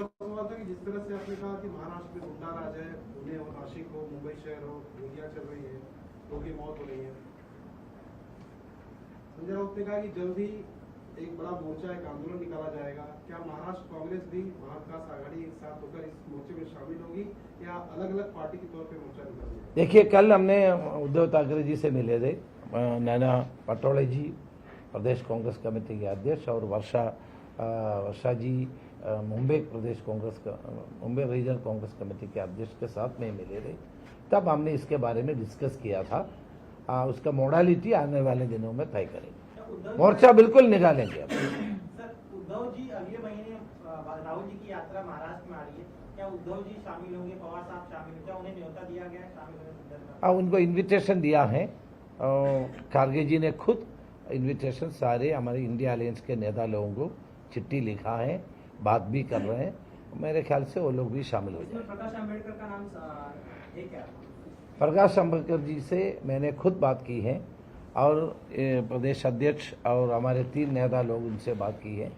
सवाल था कि जिस तरह से आपने कहा कि महाराष्ट्र में राज है, पुणे हो मुंबई शहर हो गोलियाँ चल रही की मौत हो रही है। संजय राउत ने कहा कि जल्द ही एक बड़ा मोर्चा, एक आंदोलन निकाला जाएगा। क्या महाराष्ट्र कांग्रेस भी आघाड़ी एक साथ होकर इस मोर्चे में शामिल होगी या अलग अलग पार्टी के तौर पर मोर्चा देखिए, कल हमने उद्धव ठाकरे जी से मिले थे। नैना पटोले जी, प्रदेश कांग्रेस कमेटी के अध्यक्ष और वर्षा वर्षा जी मुंबई प्रदेश कांग्रेस का मुंबई रीजनल कांग्रेस कमेटी के अध्यक्ष के साथ में मिले थे तब हमने इसके बारे में डिस्कस किया था। अ, उसका मोडालिटी आने वाले दिनों में तय करेंगे। मोर्चा बिल्कुल निकालेंगे अब। उद्धव जी अगले महीने राहुल जी की यात्रा महाराष्ट्र में आ रही है। क्या उद्धव जी शामिल होंगे? पवार साहब शामिल क्या उन्हें न्योता दिया गया शामिल होने उनको इनविटेशन दिया है। खारगे जी ने खुद इनविटेशन सारे हमारे इंडिया अलायंस के नेता लोगों को चिट्ठी लिखा है। बात भी कर रहे हैं मेरे ख्याल से वो लोग भी शामिल हो जाए प्रकाश अंबेडकर का नाम क्या प्रकाश अंबेडकर जी से मैंने खुद बात की है और प्रदेश अध्यक्ष और हमारे तीन नेता लोग उनसे बात की है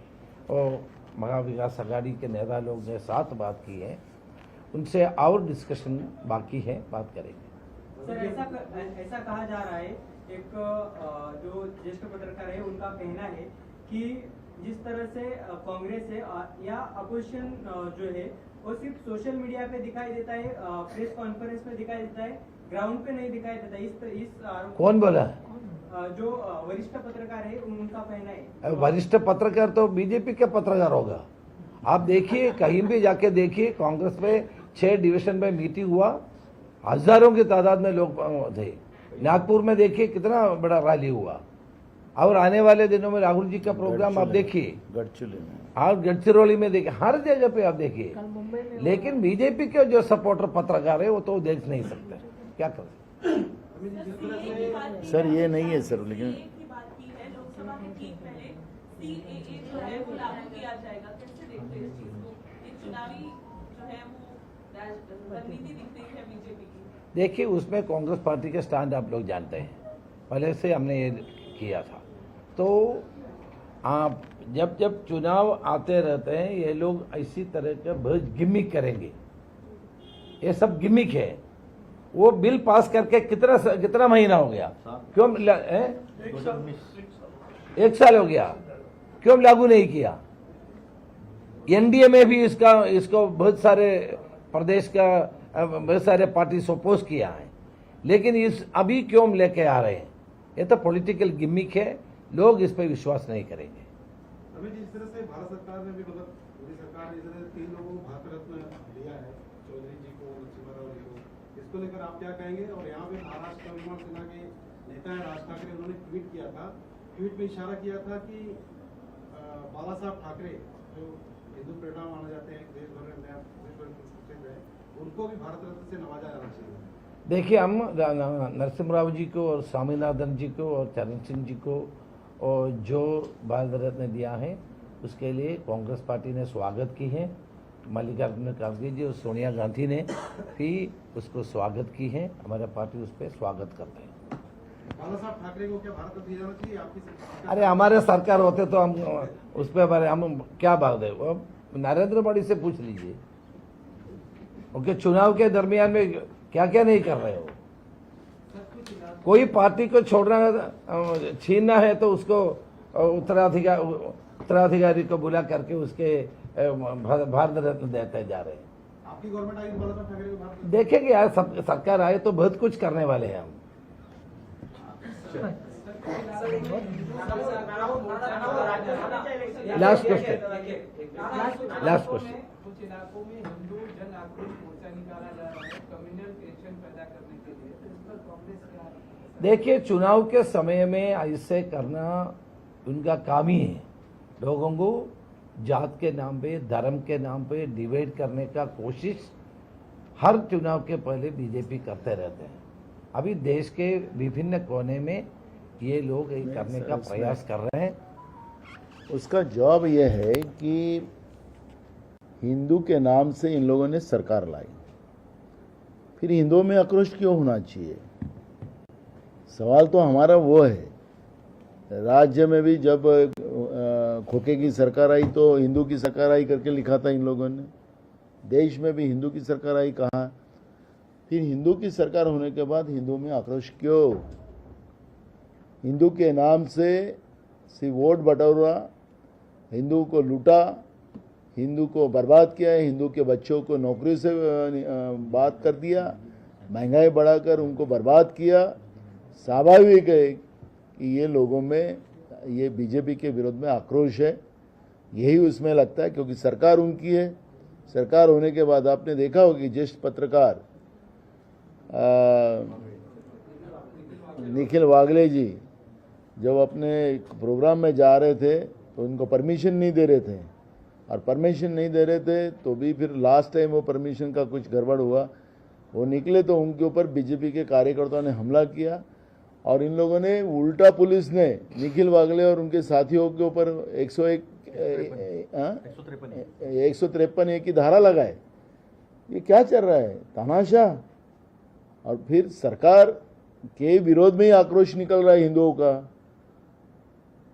और महाविकास अघाड़ी के नेता लोग ने साथ बात की है। उनसे और डिस्कशन बाकी है बात करेंगे। सर ऐसा ऐसा कहा जा रहा है एक जो ज्येष्ठ पत्रकार है उनका कहना है कि जिस तरह से कांग्रेस है या अपोजिशन जो है वो सिर्फ़ सोशल मीडिया पे दिखाई देता है प्रेस कॉन्फ्रेंस में दिखाई देता है ग्राउंड पे नहीं दिखाई देता इस इस आरोप कौन बोला? जो वरिष्ठ पत्रकार है उनका कहना है। वरिष्ठ पत्रकार तो बीजेपी के पत्रकार होगा। आप देखिए कहीं भी जाके देखिए कांग्रेस में छह डिवीज़न में मीटिंग हुआ हज़ारों की तादाद में लोग थे। नागपुर में देखिए कितना बड़ा रैली हुआ। और आने वाले दिनों में राहुल जी का प्रोग्राम आप देखिए। गडचिरोली में। और गडचिरोली में देखिए हर जगह पे आप देखिए। लेकिन बीजेपी के जो सपोर्टर पत्रकार है वो तो देख नहीं सकते। क्या करें? सर ये नहीं है सर लेकिन CAA की बात की है लोकसभा के ठीक पहले सीएए जो है वो लागू किया जाएगा कैसे देखते हैं इस चीज़ को एक चुनावी जो है वो राज- रणनीति दिख रही है बीजेपी की देखिए उसमें कांग्रेस पार्टी के स्टैंड आप लोग जानते हैं। पहले से हमने ये किया था। तो आप जब जब चुनाव आते रहते हैं ये लोग इसी तरह का बहुत गिमिक करेंगे। ये सब गिमिक है। वो बिल पास करके कितना कितना महीना हो गया? क्यों ल- हैं? एक साल। हो गया। क्यों लागू नहीं किया? एनडीए में भी इसका इसको बहुत सारे प्रदेश का बहुत सारे पार्टी अपोज किया है। लेकिन इस अभी क्यों लेके आ रहे हैं? ये तो पॉलिटिकल गिमिक है। लोग इस पर विश्वास नहीं करेंगे। जिस तरह से भारत सरकार ने भी मतलब मोदी सरकार ने तरह तीन लोगों को भारत रत्न दिया है चौधरी जी को नरसिम्हा जी को इसको लेकर आप क्या कहेंगे? और यहाँ पे महाराष्ट्र सेना के नेता है राज ठाकरे उन्होंने ट्वीट किया था। ट्वीट में इशारा किया था कि बाला साहब ठाकरे जो हिंदू प्रेरणा माने जाते हैं देश भर में देश भर में है उनको भी भारत रत्न से नवाजा जाना चाहिए। देखिए हम नरसिम्हा राव जी को और स्वामीनाथन जी को और चरण सिंह जी को और जो भारत रत्न दिया है उसके लिए कांग्रेस पार्टी ने स्वागत की है। मल्लिकार्जुन खड़गे जी और सोनिया गांधी ने भी उसको स्वागत की है। हमारा पार्टी उस पर स्वागत करते हैं। अरे हमारे सरकार होते तो हम उस पर हमारे हम क्या बात है? वो नरेंद्र मोदी से पूछ लीजिए। ओके चुनाव के दरमियान में क्या क्या नहीं कर रहे हो? कोई पार्टी को छोड़ना छीनना है तो उसको उत्तराधिकार उत्तराधिकारी को बुला करके उसके भारत रत्न देते जा रहे हैं आपकी गवर्नमेंट आएगी बाला साहब ठाकरे को भारत रत्न देखेंगे यार सब सरकार आए तो बहुत कुछ करने वाले हैं हम Last question. Last question. देखिए चुनाव के समय में ऐसे करना उनका काम ही है। लोगों को जात के नाम पे धर्म के नाम पे डिवाइड करने का कोशिश हर चुनाव के पहले बीजेपी करते रहते हैं। अभी देश के विभिन्न कोने में ये लोग ये करने का प्रयास कर रहे हैं। उसका जवाब यह है कि हिंदू के नाम से इन लोगों ने सरकार लाई। फिर हिंदुओं में आक्रोश क्यों होना चाहिए? सवाल तो हमारा वो है। राज्य में भी जब खोके की सरकार आई तो हिंदू की सरकार आई करके लिखा था इन लोगों ने। देश में भी हिंदू की सरकार आई कहा? फिर हिंदू की सरकार होने के बाद हिंदू में आक्रोश क्यों? हिंदू के नाम से सिर्फ़ वोट बटोरा, हिंदू को लूटा, हिंदू को बर्बाद किया, हिंदू के बच्चों को नौकरी से बात कर दिया, महँगाई बढ़ाकर उनको बर्बाद किया स्वाभाविक है कि ये लोगों में, ये बीजेपी के विरोध में आक्रोश है। यही उसमें लगता है क्योंकि सरकार उनकी है। सरकार होने के बाद आपने देखा होगा कि ज्येष्ठ पत्रकार निखिल वागले जी जब अपने प्रोग्राम में जा रहे थे तो उनको परमिशन नहीं दे रहे थे। और परमिशन नहीं दे रहे थे तो भी फिर लास्ट टाइम वो परमिशन का कुछ गड़बड़ हुआ। वो निकले तो उनके ऊपर बीजेपी के कार्यकर्ताओं ने हमला किया। और इन लोगों ने उल्टा पुलिस ने निखिल वागले और उनके साथियों के ऊपर 101 एक सौ तिरपन। ए की धारा लगाए। ये क्या चल रहा है? तमाशा। और फिर सरकार के विरोध में ही आक्रोश निकल रहा है हिंदुओं का।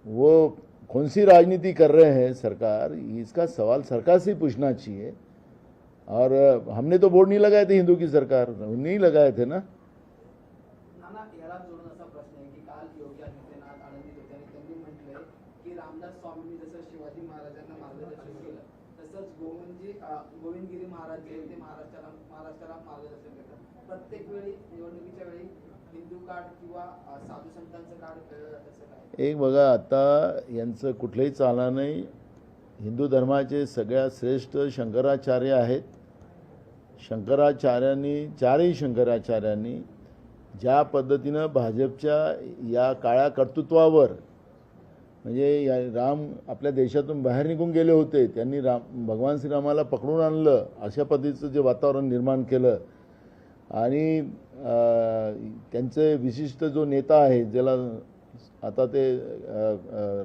वो कौन सी राजनीति कर रहे हैं सरकार? इसका सवाल सरकार से ही पूछना चाहिए। और हमने तो बोर्ड नहीं लगाए थे हिंदू की सरकार। नहीं लगाए थे ना? प्रश्न आहे की काल योगी आदित्यनाथ आनंदित होते आणि त्यांनी म्हटलंय की रामदास स्वामींनी जसं शिवाजी महाराजांना मार्गदर्शन केलं तसंच गोविंदजी गोविंदगिरी महाराज जे ते महाराष्ट्राला महाराष्ट्राला मार्गदर्शन करतात. प्रत्येक वेळी निवडणुकीच्या वेळी हिंदू कार्ड किंवा साधू संतांचं कार्ड खेळलं काय? एक बघा आता यांचं कुठलंही चालणार नाही. हिंदू धर्माचे सगळ्यात श्रेष्ठ शंकराचार्य आहेत. शंकराचार्यांनी चारही शंकराचार्यांनी ज्या पद्धतीनं भाजपच्या या काळ्या कर्तृत्वावर म्हणजे या राम आपल्या देशातून बाहेर निघून गेले होते त्यांनी राम भगवान श्रीरामाला पकडून आणलं अशा पद्धतीचं जे वातावरण निर्माण केलं. आणि त्यांचे विशिष्ट जो नेता आहे ज्याला आता ते अ,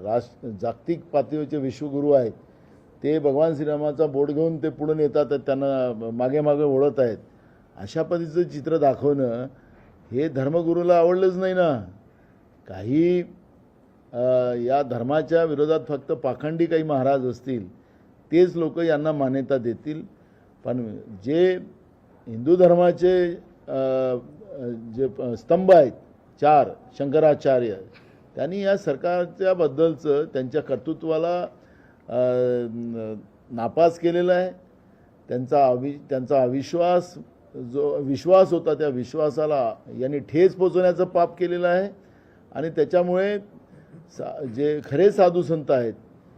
राष्ट्र जागतिक पातळीवरचे विश्वगुरू आहेत ते भगवान श्रीरामाचा बोट घेऊन ते पुढे नेतात त्यांना मागे मागे ओढत आहेत. अशा पद्धतीचं चित्र दाखवणं हे धर्मगुरूला आवडलंच नाही ना. काही या धर्माच्या विरोधात फक्त पाखंडी काही महाराज असतील तेच लोक यांना मान्यता देतील. पण जे हिंदू धर्माचे जे स्तंभ आहेत चार शंकराचार्य त्यांनी या सरकारच्या बद्दलचं त्यांच्या कर्तृत्वाला नापास केलेलं आहे. त्यांचा अवि त्यांचा अविश्वास जो विश्वास होता त्या विश्वासाला यांनी ठेच पोचवण्याचं पाप केलेलं आहे. आणि त्याच्यामुळे सा जे खरे साधू संत आहेत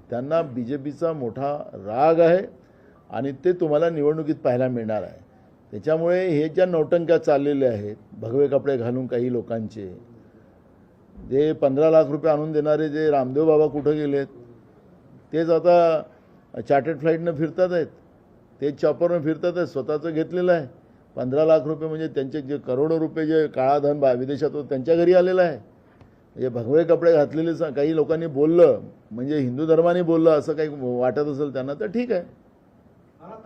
त्यांना बी जे पीचा मोठा राग आहे आणि ते तुम्हाला निवडणुकीत पाहायला मिळणार आहे. त्याच्यामुळे हे ज्या नौटंक्या चाललेल्या आहेत भगवे कपडे घालून काही लोकांचे जे पंधरा लाख रुपये आणून देणारे जे रामदेव बाबा कुठं गेलेत तेच आता चार्टर्ड फ्लाईटनं फिरतात आहेत. ते चॉपरनं फिरतात आहेत स्वतःचं घेतलेलं आहे. पंधरा लाख रुपये म्हणजे त्यांचे जे करोडो रुपये जे काळा धन बा विदेशात त्यांच्या घरी आलेलं आहे. म्हणजे भगवे कपडे घातलेले स- काही लोकांनी बोललं म्हणजे हिंदू धर्माने बोललं असं काही वाटत असेल त्यांना तर ठीक आहे. हाँ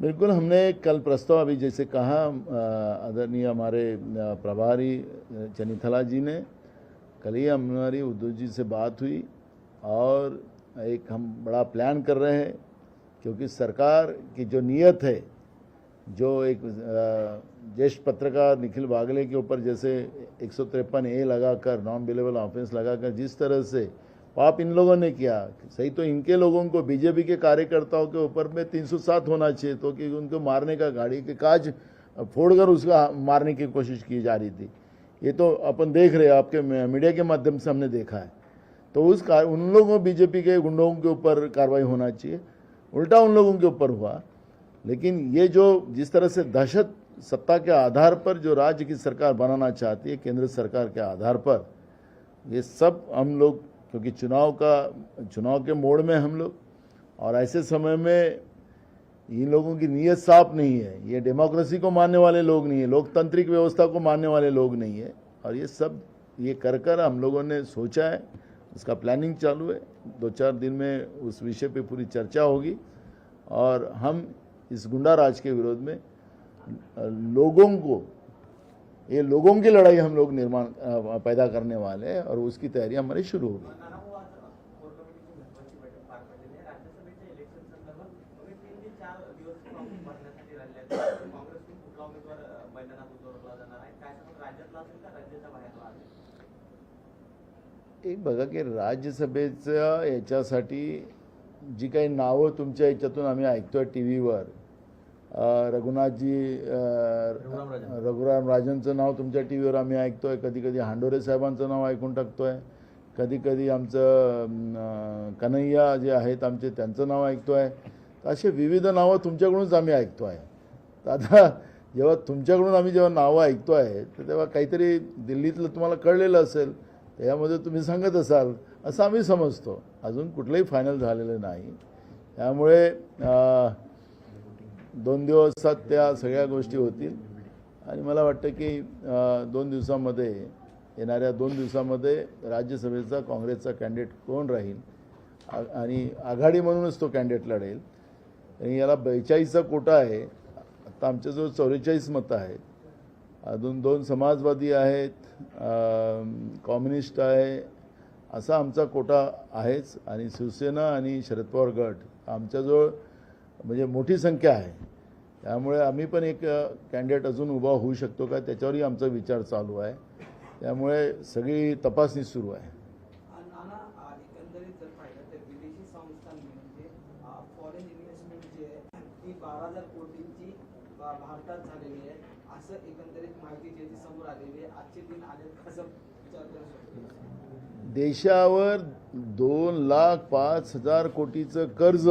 बिल्कुल हमने कल प्रस्ताव अभी जैसे कहा आदरणीय हमारे प्रभारी चनिथला जी ने कल ही हमारी उद्धव जी से बात हुई और एक हम बड़ा प्लान कर रहे हैं, क्योंकि सरकार की जो नीयत है, जो एक ज्येष्ठ पत्रकार निखिल बागले के ऊपर जैसे एक सौ तिरपन ए लगाकर नॉन बिलेबल ऑफेंस लगाकर जिस तरह से पाप इन लोगों ने किया, सही तो इनके लोगों को बीजेपी के कार्यकर्ताओं के ऊपर में 307 होना चाहिए तो कि उनको मारने का, गाड़ी के काज फोड़कर उसका मारने की कोशिश की जा रही थी। ये तो अपन देख रहे हैं, आपके मीडिया के माध्यम से हमने देखा है। तो उस कार उन लोगों, बीजेपी के गुंडों के ऊपर कार्रवाई होना चाहिए। उल्टा उन लोगों के ऊपर हुआ। लेकिन ये जो, जिस तरह से दहशत सत्ता के आधार पर जो राज्य की सरकार बनाना चाहती है, केंद्र सरकार के आधार पर, ये सब हम लोग, क्योंकि चुनाव का, चुनाव के मोड़ में हम लोग, और ऐसे समय में इन लोगों की नीयत साफ़ नहीं है। ये डेमोक्रेसी को मानने वाले लोग नहीं है, लोकतांत्रिक व्यवस्था को मानने वाले लोग नहीं है। और ये सब, ये कर कर हम लोगों ने सोचा है उसका प्लानिंग चालू है। दो चार दिन में उस विषय पे पूरी चर्चा होगी और हम इस गुंडा राज के विरोध में लोगों को, ये लोगों की लड़ाई हम लोग निर्माण पैदा करने वाले हैं और उसकी तैयारी हमारी शुरू होगी। एक बघा की राज्यसभेच्या याच्यासाठी जी काही नावं तुमच्या याच्यातून आम्ही ऐकतोय टी व्हीवर रघुनाथजी रघुराम राजनचं नाव तुमच्या टी व्हीवर आम्ही ऐकतोय कधी कधी हांडोरे साहेबांचं नाव ऐकून टाकतोय कधी कधी आमचं कन्हैया जे आहेत आमचे त्यांचं नाव ऐकतोय. तर असे विविध नावं तुमच्याकडूनच आम्ही ऐकतोय. तर आता जेव्हा तुमच्याकडून आम्ही जेव्हा नावं ऐकतोय तर तेव्हा काहीतरी दिल्लीतलं तुम्हाला कळलेलं असेल त्याच्यामध्ये तुम्ही सांगत असाल असं आम्ही समजतो. अजून कुठलंही फायनल झालेलं नाही. त्यामुळे दोन दिवसात त्या सगळ्या गोष्टी होतील. आणि मला वाटतं की दोन दिवसामध्ये येणाऱ्या दोन दिवसामध्ये राज्यसभेचा काँग्रेसचा कॅन्डिडेट कोण राहील? आ- आणि आघाडी म्हणूनच तो कॅन्डिडेट लढेल. आणि याला बेचाळीसचा कोटा आहे. आता आमच्याजवळ चौवेचाळीस मतं आहेत. अजून दोन समाजवादी आहेत कॉम्युनिस्ट कम्युनिस्ट आहे असा आमचा कोटा आहेच. आणि शिवसेना आणि शरद पवार गट आमच्याजवळ म्हणजे मोठी संख्या आहे. त्यामुळे आम्ही पण एक कॅन्डिडेट अजून उभा होऊ शकतो का त्याच्यावरही आमचा विचार चालू आहे. त्यामुळे सगळी तपासणी सुरू आहे. भारतात झालेली आहे. असं माहिती समोर आलेली आजचे दिन आले विचार करू शकतो. देशावर दोन लाख पाच हजार कोटीचं कर्ज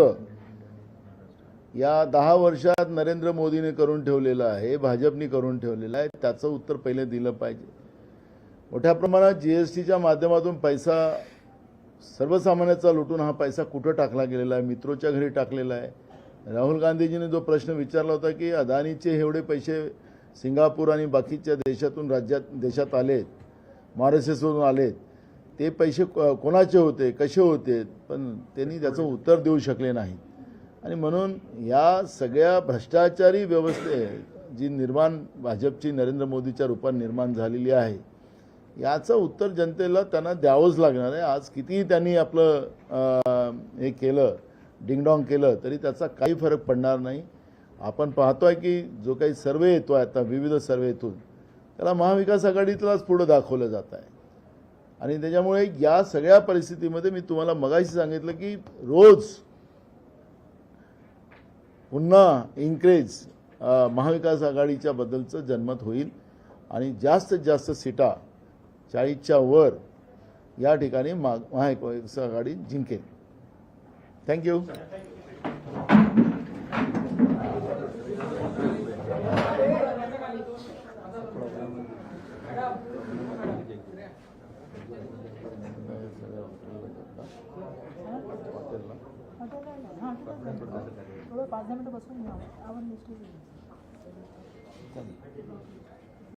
या दहा वर्षात नरेंद्र मोदीने करून ठेवलेलं आहे भाजपनी करून ठेवलेलं आहे. त्याचं उत्तर पहिले दिलं पाहिजे. मोठ्या प्रमाणात जी एस टीच्या माध्यमातून पैसा सर्वसामान्याचा लुटून हा पैसा कुठं टाकला गेलेला आहे? मित्रोच्या घरी टाकलेला आहे. राहुल गांधीजीने जो प्रश्न विचारला होता की अदानीचे एवढे पैसे सिंगापूर आणि बाकीच्या देशातून राज्यात देशात आलेत मॉरिशसवरून आलेत. ते पैसे कोणाचे होते कसे होते पण त्यांनी त्याचं उत्तर देऊ शकले नाही आणि म्हणून या सगळ्या भ्रष्टाचारी व्यवस्थे जी निर्माण भाजपची नरेंद्र मोदीच्या रूपात निर्माण झालेली आहे याचं उत्तर जनतेला त्यांना द्यावंच लागणार आहे. आज कितीही त्यांनी आपलं हे केलं डिंगडॉंग केलं तरी त्याचा काही फरक पडणार नाही. आपण पाहतोय की जो काही सर्वे येतो आहे आता विविध सर्वेतून त्याला महाविकास आघाडीतलाच पुढं दाखवलं जात आहे. आणि त्याच्यामुळे या सगळ्या परिस्थितीमध्ये मी तुम्हाला मगाशी सांगितलं की रोज पुन्हा इन्क्रेज महाविकास आघाडीच्या बद्दलचं जनमत होईल. आणि जास्तीत जास्त सीटा चाळीसच्या वर या ठिकाणी मा महाविकास आघाडी जिंकेल. थँक्यू पाच दहा मिनिटं बसून घ्या. आवडली